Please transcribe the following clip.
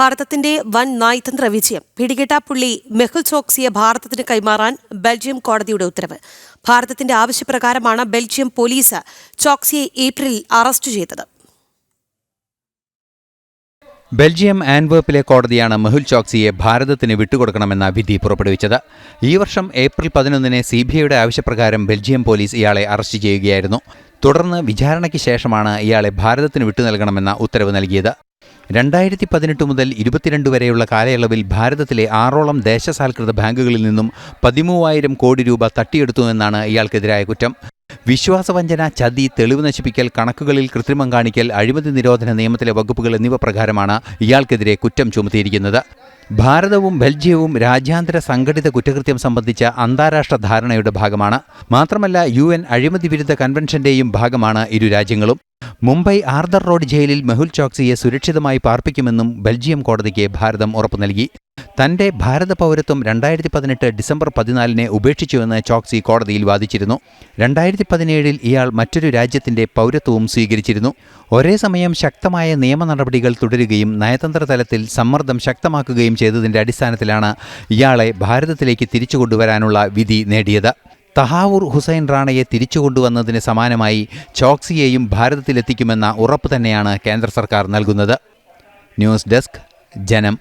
ഭാരതത്തിന്റെ വൻ നയതന്ത്ര വിജയം. പിടികിട്ട പുള്ളി മെഹുൽ ചോക്സിയെ ഭാരതത്തിന് കൈമാറാൻ ബെൽജിയം കോടതിയുടെ ഉത്തരവ്. ഭാരതത്തിന്റെ ആവശ്യപ്രകാരമാണ് ബെൽജിയം പോലീസ് ചോക്സിയെ ഏപ്രിലിൽ അറസ്റ്റ് ചെയ്തത്. ബെൽജിയം ആൻവേർപ്പിലെ കോടതിയാണ് മെഹുൽ ചോക്സിയെ ഭാരതത്തിന് വിട്ടുകൊടുക്കണമെന്ന വിധി പുറപ്പെടുവിച്ചത്. ഈ വർഷം ഏപ്രിൽ പതിനൊന്നിന് സി ബി ഐയുടെ ആവശ്യപ്രകാരം ബെൽജിയം പോലീസ് ഇയാളെ അറസ്റ്റ് ചെയ്യുകയായിരുന്നു. തുടർന്ന് വിചാരണയ്ക്ക് ശേഷമാണ് ഇയാളെ ഭാരതത്തിന് വിട്ടു നൽകണമെന്ന ഉത്തരവ് നൽകിയത്. രണ്ടായിരത്തി പതിനെട്ട് മുതൽ ഇരുപത്തിരണ്ട് വരെയുള്ള കാലയളവിൽ ഭാരതത്തിലെ ആറോളം ദേശസാൽകൃത ബാങ്കുകളിൽ നിന്നും പതിമൂവായിരം കോടി രൂപ തട്ടിയെടുത്തുവെന്നാണ് ഇയാൾക്കെതിരായ കുറ്റം. വിശ്വാസവഞ്ചന ചതി തെളിവ് നശിപ്പിക്കൽ കണക്കുകളിൽ കൃത്രിമം കാണിക്കൽ അഴിമതി നിരോധന നിയമത്തിലെ വകുപ്പുകൾ എന്നിവ പ്രകാരമാണ് ഇയാൾക്കെതിരെ കുറ്റം ചുമത്തിയിരിക്കുന്നത്. ഭാരതവും ബെൽജിയവും രാജ്യാന്തര സംഘടിത കുറ്റകൃത്യം സംബന്ധിച്ച അന്താരാഷ്ട്ര ധാരണയുടെ ഭാഗമാണ്. മാത്രമല്ല യു എൻ അഴിമതി വിരുദ്ധ കൺവെൻഷന്റെയും ഭാഗമാണ് ഇരു രാജ്യങ്ങളും. മുംബൈ ആർദർ റോഡ് ജയിലിൽ മെഹുൽ ചോക്സിയെ സുരക്ഷിതമായി പാർപ്പിക്കുമെന്നും ബെൽജിയം കോടതിക്ക് ഭാരതം ഉറപ്പു നൽകി. തന്റെ ഭാരത പൗരത്വം രണ്ടായിരത്തി പതിനെട്ട് ഡിസംബർ പതിനാലിനെ ഉപേക്ഷിച്ചുവെന്ന് ചോക്സി കോടതിയിൽ വാദിച്ചിരുന്നു. രണ്ടായിരത്തി പതിനേഴിൽ ഇയാൾ മറ്റൊരു രാജ്യത്തിന്റെ പൗരത്വവും സ്വീകരിച്ചിരുന്നു. ഒരേ സമയം ശക്തമായ നിയമ നടപടികൾ തുടരുകയും നയതന്ത്ര തലത്തിൽ സമ്മർദ്ദം ശക്തമാക്കുകയും ചെയ്തതിന്റെ അടിസ്ഥാനത്തിലാണ് ഇയാളെ ഭാരതത്തിലേക്ക് തിരിച്ചുകൊണ്ടുവരാനുള്ള വിധി നേടിയത്. തഹാവൂർ ഹുസൈൻ റാണയെ തിരിച്ചുകൊണ്ടുവന്നതിന് സമാനമായി ചോക്സിയെയും ഭാരതത്തിലെത്തിക്കുമെന്ന ഉറപ്പ് തന്നെയാണ് കേന്ദ്ര സർക്കാർ നൽകുന്നത്. ന്യൂസ് ഡെസ്ക് ജനം.